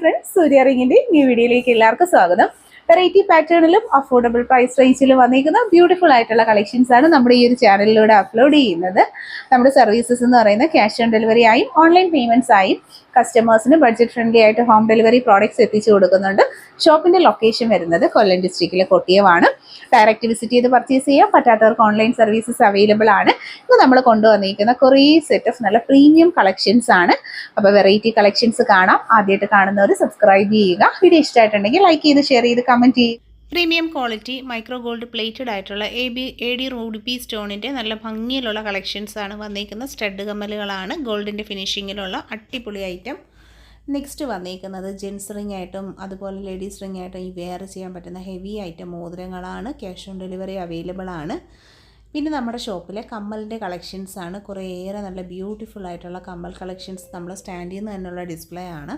Friends സൂര്യ റിങ്ങിന്റെ new വീഡിയോയിലേക്ക് എല്ലാവർക്കും സ്വാഗതം. വെറൈറ്റി പാറ്റേണിലും അഫോർഡബിൾ പ്രൈസ് റേഞ്ചിലും വന്നിരിക്കുന്ന ബ്യൂട്ടിഫുൾ ആയിട്ടുള്ള കളക്ഷൻസ് ആണ് നമ്മുടെ ഈ ഒരു ചാനലിലൂടെ അപ്ലോഡ് ചെയ്യുന്നത്. നമ്മുടെ സർവീസസ് എന്ന് പറയുന്നത് ക്യാഷ് ഓൺ ഡെലിവറി ആയും ഓൺലൈൻ പേയ്മെന്റ്സ് ആയും കസ്റ്റമേഴ്സിന് ബഡ്ജറ്റ് ഫ്രണ്ട്ലി ആയിട്ട് ഹോം ഡെലിവറി പ്രോഡക്ട്സ് എത്തിച്ചു കൊടുക്കുന്നുണ്ട്. ഷോപ്പിന്റെ ലൊക്കേഷൻ വരുന്നത് കൊല്ലം ഡിസ്ട്രിക്റ്റിലെ കൊട്ടിയമാണ് ഡയറക്റ്റ് വിസിറ്റ് ചെയ്ത് പർച്ചേസ് ചെയ്യാം. പറ്റാത്തവർക്ക് ഓൺലൈൻ സർവീസസ് അവൈലബിൾ ആണ്. ഇന്ന് നമ്മൾ കൊണ്ടുവന്നിരിക്കുന്ന കുറേ സെറ്റ് ഓഫ് നല്ല പ്രീമിയം കളക്ഷൻസ് ആണ്. അപ്പോൾ വെറൈറ്റി കളക്ഷൻസ് കാണാം. ആദ്യമായിട്ട് കാണുന്നവർ സബ്സ്ക്രൈബ് ചെയ്യുക. വീഡിയോ ഇഷ്ടമായിട്ടുണ്ടെങ്കിൽ ലൈക്ക് ചെയ്ത് ഷെയർ ചെയ്ത് കമന്റ് ചെയ്യുക premium quality micro gold plated ആയിട്ടുള്ള A B A D ruby സ്റ്റോണിന്റെ നല്ല ഭംഗിയിലുള്ള കളക്ഷൻസ് ആണ് വന്നിരിക്കുന്ന സ്റ്റഡ് കമ്മലുകളാണ്. ഗോൾഡിന്റെ ഫിനിഷിങ്ങിലുള്ള അടിപൊളി ഐറ്റം നെക്സ്റ്റ് വന്നേക്കുന്നത് ജെൻസ് റിംഗ് ആയിട്ടും അതുപോലെ ലേഡീസ് റിംഗ് ആയിട്ടും ഈ വെയർ ചെയ്യാൻ പറ്റുന്ന ഹെവി ഐറ്റം മോതിരങ്ങളാണ്. ക്യാഷ് ഓൺ ഡെലിവറി അവൈലബിൾ ആണ്. പിന്നെ നമ്മുടെ ഷോപ്പിലെ കമ്മലിന്റെ കളക്ഷൻസ് ആണ്. കുറേയേറെ നല്ല ബ്യൂട്ടിഫുൾ ആയിട്ടുള്ള കമ്മൽ കളക്ഷൻസ് നമ്മൾ സ്റ്റാൻഡിൽ നിന്ന് തന്നെയുള്ള ഡിസ്പ്ലേ ആണ്.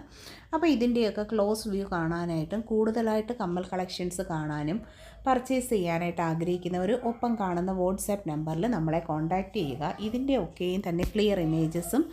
അപ്പോൾ ഇതിന്റെയൊക്കെ ക്ലോസ് വ്യൂ കാണാനായിട്ടും കൂടുതലായിട്ട് കമ്മൽ കളക്ഷൻസ് കാണാനും പർച്ചേസ് ചെയ്യാനായിട്ട് ആഗ്രഹിക്കുന്നവർ ഒപ്പം കാണുന്ന വാട്സാപ്പ് നമ്പറിൽ നമ്മളെ കോൺടാക്റ്റ് ചെയ്യുക. ഇതിന്റെ ഒക്കെയും തന്നെ ക്ലിയർ ഇമേജസും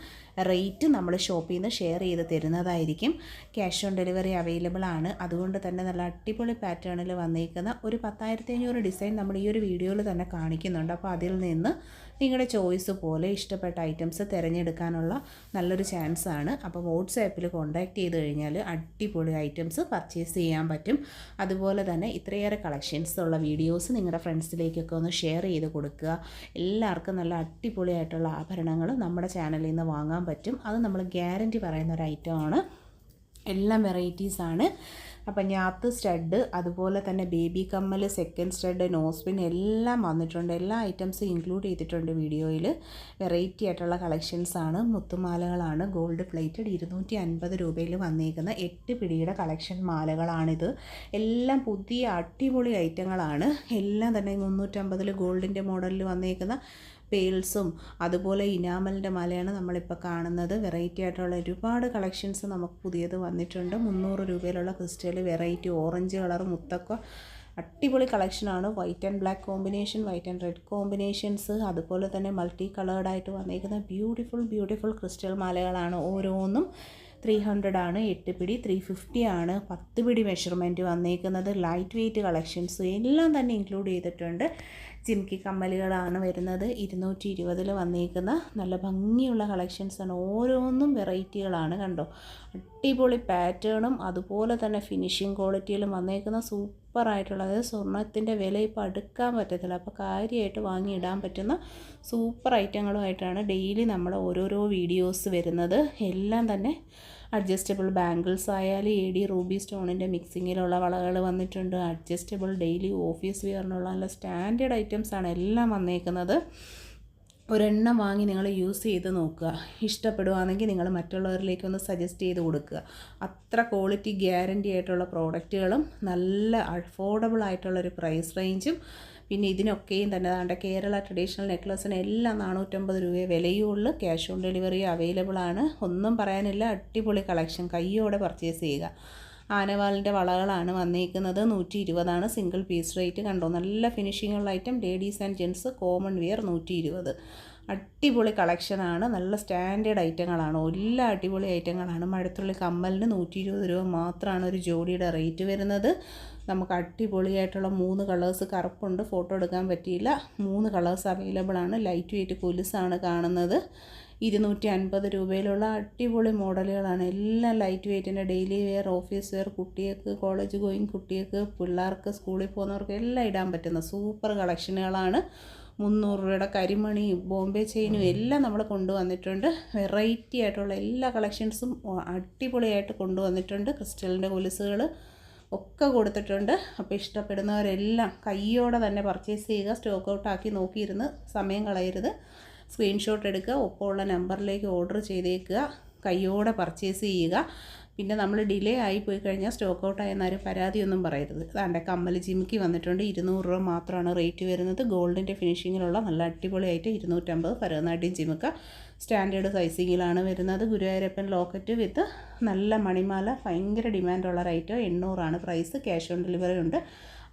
റേറ്റ് നമ്മൾ ഷോപ്പിൽ നിന്ന് ഷെയർ ചെയ്ത് തരുന്നതായിരിക്കും. ക്യാഷ് ഓൺ ഡെലിവറി അവൈലബിൾ ആണ്. അതുകൊണ്ട് തന്നെ നല്ല അടിപൊളി പാറ്റേണിൽ വന്നിരിക്കുന്ന ഒരു പത്തായിരത്തി അഞ്ഞൂറ് ഡിസൈൻ നമ്മൾ ഈ ഒരു വീഡിയോയിൽ തന്നെ കാണിക്കുന്നുണ്ട്. അപ്പോൾ അതിൽ നിന്ന് നിങ്ങളുടെ ചോയ്സ് പോലെ ഇഷ്ടപ്പെട്ട ഐറ്റംസ് തിരഞ്ഞെടുക്കാനുള്ള നല്ലൊരു ചാൻസ് ആണ് അപ്പോൾ വാട്സാപ്പിൽ കോൺടാക്ട് ചെയ്ത് കഴിഞ്ഞാൽ അടിപൊളി ഐറ്റംസ് പർച്ചേസ് ചെയ്യാൻ പറ്റും. അതുപോലെ തന്നെ ഇത്രയേറെ കളക്ഷൻസ് ഉള്ള വീഡിയോസ് നിങ്ങളുടെ ഫ്രണ്ട്സിലേക്കൊക്കെ ഒന്ന് ഷെയർ ചെയ്ത് കൊടുക്കുക. എല്ലാവർക്കും നല്ല അടിപൊളിയായിട്ടുള്ള ആഭരണങ്ങൾ നമ്മുടെ ചാനലിൽ നിന്ന് വാങ്ങാൻ പറ്റും. അത് നമ്മൾ ഗ്യാരന്റി പറയുന്ന ഒരു ഐറ്റമാണ്. എല്ലാം വെറൈറ്റീസാണ്. അപ്പം ഞാത്ത് സ്റ്റഡ് അതുപോലെ തന്നെ ബേബി കമ്മൽ സെക്കൻഡ് സ്റ്റഡ് നോസ്പിൻ എല്ലാം വന്നിട്ടുണ്ട്. എല്ലാ ഐറ്റംസും ഇൻക്ലൂഡ് ചെയ്തിട്ടുണ്ട് വീഡിയോയിൽ വെറൈറ്റി ആയിട്ടുള്ള കളക്ഷൻസാണ് മുത്തുമാലകളാണ്. ഗോൾഡ് പ്ലേറ്റഡ് ഇരുന്നൂറ്റി അൻപത് രൂപയിൽ വന്നേക്കുന്ന എട്ട് പിടിയുടെ കളക്ഷൻ മാലകളാണിത്. എല്ലാം പുതിയ അടിപൊളി ഐറ്റങ്ങളാണ് എല്ലാം തന്നെ മുന്നൂറ്റമ്പതിൽ ഗോൾഡിന്റെ മോഡലിൽ വന്നിരിക്കുന്ന പേൾസും അതുപോലെ ഇനാമലിന്റെ മലയാണ് നമ്മളിപ്പോൾ കാണുന്നത്. വെറൈറ്റി ആയിട്ടുള്ള ഒരുപാട് കളക്ഷൻസ് നമുക്ക് പുതിയത് വന്നിട്ടുണ്ട്. മുന്നൂറ് രൂപയിലുള്ള ക്രിസ്റ്റൽ വെറൈറ്റി ഓറഞ്ച് കളർ മുത്തക്ക അടിപൊളി കളക്ഷനാണ്. White and black combination white and red combinations അതുപോലെ തന്നെ മൾട്ടി കളേർഡായിട്ട് വന്നിരിക്കുന്ന ബ്യൂട്ടിഫുൾ ബ്യൂട്ടിഫുൾ ക്രിസ്റ്റൽ മാലകളാണ് ഓരോന്നും. ത്രീ ഹൺഡ്രഡ് ആണ് എട്ട് പിടി ത്രീ ഫിഫ്റ്റി ആണ് പത്ത് പിടി മെഷർമെന്റ് വന്നേക്കുന്നത്. ലൈറ്റ് വെയ്റ്റ് കളക്ഷൻസ് എല്ലാം തന്നെ ഇൻക്ലൂഡ് ചെയ്തിട്ടുണ്ട്. ചിംക്കി കമ്മലുകളാണ് വരുന്നത്. ഇരുന്നൂറ്റി ഇരുപതിൽ വന്നേക്കുന്ന നല്ല ഭംഗിയുള്ള കളക്ഷൻസാണ് ഓരോന്നും വെറൈറ്റികളാണ് കണ്ടോ? അടിപൊളി പാറ്റേണും അതുപോലെ തന്നെ ഫിനിഷിങ് ക്വാളിറ്റിയിലും വന്നേക്കുന്ന സൂപ്പറായിട്ടുള്ള അതായത് സ്വർണത്തിന്റെ വില ഇപ്പോൾ അടുക്കാൻ പറ്റത്തില്ല. അപ്പോൾ കാര്യമായിട്ട് വാങ്ങിയിടാൻ പറ്റുന്ന സൂപ്പർ ഐറ്റങ്ങളുമായിട്ടാണ് ഡെയിലി നമ്മൾ ഓരോരോ വീഡിയോസ് വരുന്നത്. എല്ലാം തന്നെ അഡ്ജസ്റ്റബിൾ ബാംഗിൾസ് ആയാലും എ ഡി റൂബി സ്റ്റോണിന്റെ മിക്സിങ്ങിലുള്ള വളകൾ വന്നിട്ടുണ്ട്. അഡ്ജസ്റ്റബിൾ ഡെയിലി ഓഫീസ് വെയറിനുള്ള നല്ല സ്റ്റാൻഡേർഡ് ഐറ്റംസ് ആണ് എല്ലാം വന്നേക്കുന്നത്. ഒരെണ്ണം വാങ്ങി നിങ്ങൾ യൂസ് ചെയ്ത് നോക്കുക. ഇഷ്ടപ്പെടുകയാണെങ്കിൽ നിങ്ങൾ മറ്റുള്ളവരിലേക്ക് ഒന്ന് സജസ്റ്റ് ചെയ്ത് കൊടുക്കുക. അത്ര ക്വാളിറ്റി ഗ്യാരന്റി ആയിട്ടുള്ള പ്രോഡക്റ്റുകളും നല്ല അഫോർഡബിൾ ആയിട്ടുള്ളൊരു പ്രൈസ് റേഞ്ചും പിന്നെ ഇതിനൊക്കെയും തന്നെ ദാണ്ട കേരള ട്രഡീഷണൽ നെക്ലസിന് എല്ലാം നാനൂറ്റമ്പത് രൂപയെ വിലയുള്ളൂ. ക്യാഷ് ഓൺ ഡെലിവറി അവൈലബിൾ ആണ്. ഒന്നും പറയാനില്ല. അടിപൊളി കളക്ഷൻ കയ്യോടെ പർച്ചേസ് ചെയ്യുക. ആനവാളിന്റെ വളകളാണ് വന്നിരിക്കുന്നത് നൂറ്റി ഇരുപതാണ് സിംഗിൾ പീസ് റേറ്റ് കണ്ടോ? നല്ല ഫിനിഷിങ്ങുള്ള item ladies and gents common wear നൂറ്റി ഇരുപത് അടിപൊളി കളക്ഷനാണ് നല്ല സ്റ്റാൻഡേർഡ് ഐറ്റങ്ങളാണ് എല്ലാ അടിപൊളി ഐറ്റങ്ങളാണ് മഴത്തുള്ളി കമ്മലിന് നൂറ്റി ഇരുപത് രൂപ മാത്രമാണ് ഒരു ജോഡിയുടെ റേറ്റ് വരുന്നത്. നമുക്ക് അടിപൊളിയായിട്ടുള്ള മൂന്ന് കളേഴ്സ് കറുപ്പുണ്ട്. ഫോട്ടോ എടുക്കാൻ പറ്റിയില്ല. മൂന്ന് കളേഴ്സ് അവൈലബിൾ ആണ്. ലൈറ്റ് വെയിറ്റ് കൊലുസാണ് കാണുന്നത്. ഇരുന്നൂറ്റി അൻപത് രൂപയിലുള്ള അടിപൊളി മോഡലുകളാണ്. എല്ലാം ലൈറ്റ് വെയ്റ്റിന്റെ ഡെയിലി വെയർ ഓഫീസ് വെയർ കുട്ടികൾക്ക് കോളേജ് ഗോയിങ് കുട്ടികൾക്ക് പിള്ളേർക്ക് സ്കൂളിൽ പോകുന്നവർക്ക് എല്ലാം ഇടാൻ പറ്റുന്ന സൂപ്പർ കളക്ഷനുകളാണ് മുന്നൂറ് രൂപയുടെ കരിമണി ബോംബെ ചെയിനും എല്ലാം നമ്മൾ കൊണ്ടുവന്നിട്ടുണ്ട്. വെറൈറ്റി ആയിട്ടുള്ള എല്ലാ കളക്ഷൻസും അടിപൊളിയായിട്ട് കൊണ്ടുവന്നിട്ടുണ്ട്. ക്രിസ്റ്റലിന്റെ കൊലുസുകൾ ഒക്കെ കൊടുത്തിട്ടുണ്ട്. അപ്പോൾ ഇഷ്ടപ്പെടുന്നവരെല്ലാം കയ്യോടെ തന്നെ പർച്ചേസ് ചെയ്യുക സ്റ്റോക്ക് ഔട്ടാക്കി നോക്കിയിരുന്ന് സമയം കളയരുത്. സ്ക്രീൻഷോട്ട് എടുക്കുക ഒപ്പമുള്ള നമ്പറിലേക്ക് ഓർഡർ ചെയ്തേക്കുക കയ്യോടെ പർച്ചേസ് ചെയ്യുക. പിന്നെ നമ്മൾ ഡിലേ ആയി പോയി കഴിഞ്ഞാൽ സ്റ്റോക്ക് ഔട്ട് ആയെന്നാരും പരാതിയൊന്നും പറയരുത്. അതാണ്ട് കമ്മൽ ജിമിക്ക് വന്നിട്ടുണ്ട് ഇരുന്നൂറ് രൂപ മാത്രമാണ് റേറ്റ് വരുന്നത്. ഗോൾഡിന്റെ ഫിനിഷിങ്ങിലുള്ള നല്ല അടിപൊളിയായിട്ട് ഇരുന്നൂറ്റമ്പത് ഭരതനാട്യം ജിമിക്ക സ്റ്റാൻഡേർഡ് സൈസിങ്ങിലാണ് വരുന്നത്. ഗുരുവായൂരപ്പൻ ലോക്കറ്റ് വിത്ത് നല്ല മണിമാല ഭയങ്കര ഡിമാൻഡുള്ള റേറ്റ് എണ്ണൂറാണ്. പ്രൈസ് ക്യാഷ് ഓൺ ഡെലിവറി ഉണ്ട്.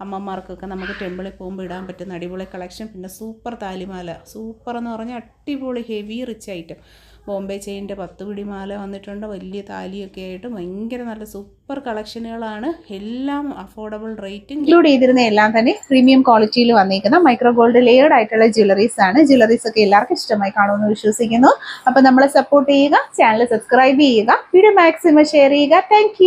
അമ്മമാർക്കൊക്കെ നമുക്ക് ടെമ്പിളിൽ പോകുമ്പോൾ ഇടാൻ പറ്റുന്ന അടിപൊളി കളക്ഷൻ പിന്നെ സൂപ്പർ താലിമാല. സൂപ്പർ എന്ന് പറഞ്ഞാൽ അടിപൊളി ഹെവി റിച്ച് ഐറ്റം ബോംബെ ചെയിന്റെ പത്ത് പിടിമാല വന്നിട്ടുണ്ട്. വലിയ താലിയൊക്കെ ആയിട്ട് ഭയങ്കര നല്ല സൂപ്പർ കളക്ഷനുകളാണ്. എല്ലാം അഫോർഡബിൾ റേറ്റ് ഇൻക്ലൂഡ് ചെയ്തിരുന്ന എല്ലാം തന്നെ പ്രീമിയം ക്വാളിറ്റിയിൽ വന്നിരിക്കുന്ന മൈക്രോ ഗോൾഡ് ലെയർഡ് ആയിട്ടുള്ള ജ്വല്ലറീസ് ആണ്. ജ്വല്ലറീസ് ഒക്കെ എല്ലാവർക്കും ഇഷ്ടമായി കാണുമെന്ന് വിശ്വസിക്കുന്നു. അപ്പോൾ നമ്മളെ സപ്പോർട്ട് ചെയ്യുക ചാനൽ സബ്സ്ക്രൈബ് ചെയ്യുക വീഡിയോ മാക്സിമം ഷെയർ ചെയ്യുക. താങ്ക്